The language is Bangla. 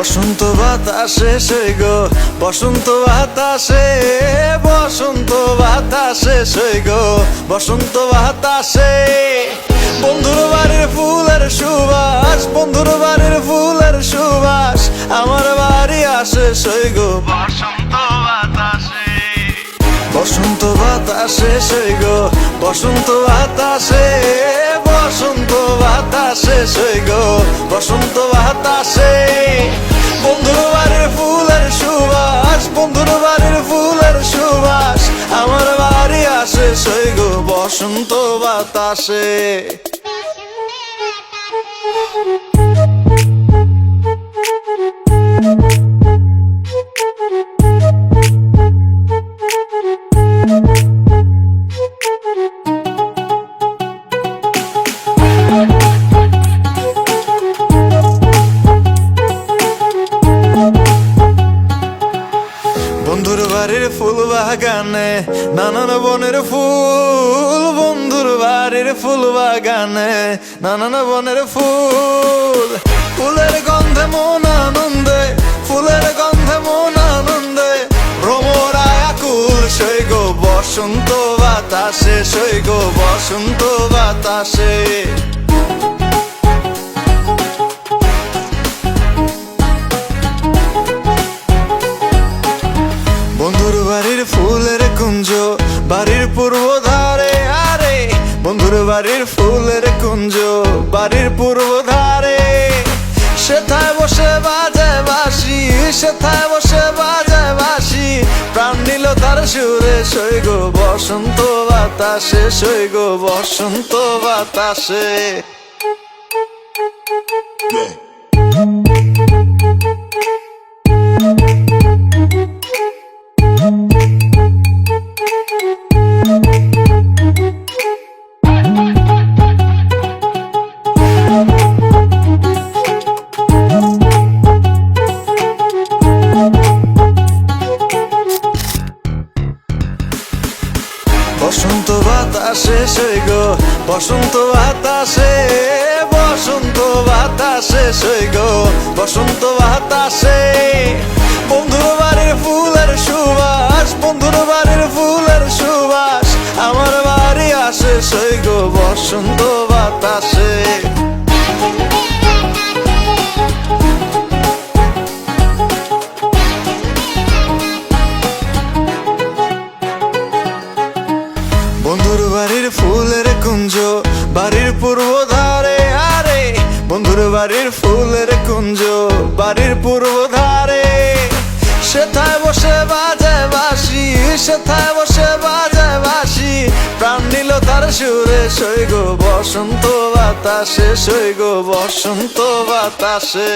বসন্ত বাতাসে সই গো বসন্ত বাতাসে বসন্ত বাতাসে সই গো বসন্ত বাতাসে। বন্ধুর বাড়ির ফুলের সুবাস বন্ধুর বাড়ির ফুলের সুবাস আমার বাড়ি আসে সই গো। বসন্ত বাতাসে। বসন্ত বাতাসে সই গো বসন্ত বাতাসে বসন্ত বাতাসে সই গো বসন্ত বাতাসে। সই বসন্ত বাতাসে। বাড়ির ফুল বাগানে, নানান বনের ফুল, বন্ধুর বাড়ির ফুল বাগানে, নানান বনের ফুল। ফুলের গন্ধে মন আনন্দে, ফুলের গন্ধে মন আনন্দে, ভ্রমরায় আকুল সই গো বসন্ত বাতাসে, সই গো বসন্ত বাতাসে। বন্ধুর বাড়ির ফুলের কুঞ্জ, বাড়ির পূর্ব ধারে সেথায় বসে বাজে বাসি সেথায় বসে বাজে বাসি প্রাণ নিল তার সুরে সৈগ বসন্ত বাতাসে সৈগ বসন্ত বাতাসে। বসন্ত বাতাসে সই গো, বসন্ত বাতাসে বসন্ত বাতাসে সই গো, বসন্ত বাতাসে। বন্ধুর বাড়ির ফুলের সুবাস, বন্ধুর বাড়ির ফুলের সুবাস, আমার বাড়ি আসে সই গো, বসন্ত বাতাসে। কুঞ্জ, বাড়ির পূর্ব ধারে, আরে, বন্ধুর বাড়ির ফুলের কুঞ্জ, বাড়ির পূর্ব ধারে। সেথায় বসে বাজে বাসি সেথায় বসে বাজে বাসি প্রাণ নিল তার সুরে, সই গো বসন্ত বাতাসে, সই গো বসন্ত বাতাসে।